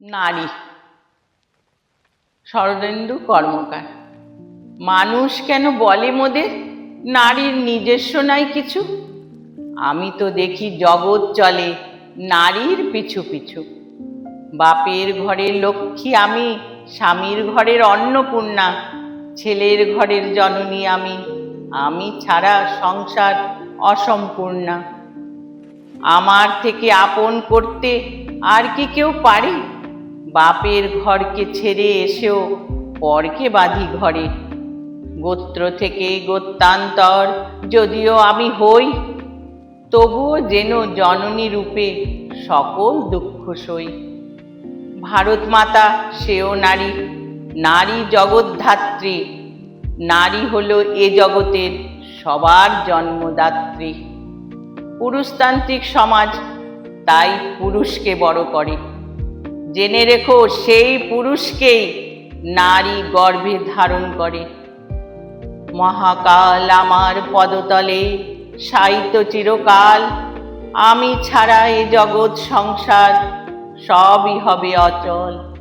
নারী। শরদেন্দু কর্মকার। মানুষ কেন বলে মোদের? নারীর নিজস্ব নাই কিছু। আমি তো দেখি জগৎ চলে নারীর পিছু পিছু। বাপের ঘরের লক্ষ্মী, আমি স্বামীর ঘরের অন্নপূর্ণা। ছেলের ঘরের জননী, আমি আমি ছাড়া সংসার অসম্পূর্ণা। আমার থেকে আপন করতে আর কি কেউ পারে? বাপের ঘরকে ছেড়ে এসেও পরকে বাঁধি ঘরে। গোত্র থেকে গোত্রান্তর যদিও আমি হই, তবুও যেন জননী রূপে সকল দুঃখ সই। ভারত মাতা সেও নারী নারী জগদ্ধাত্রী, নারী হলো এ জগতের সবার জন্মদাত্রী। পুরুষতান্ত্রিক সমাজ তাই পুরুষকে বড় করে। জেনে রেখো, সেই পুরুষকেই নারী গর্ভে ধারণ করে। মহাকাল আমার পদতলে, সাহিত্য চিরকাল। আমি ছাড়া এ জগৎ সংসার, সবই হবে অচল।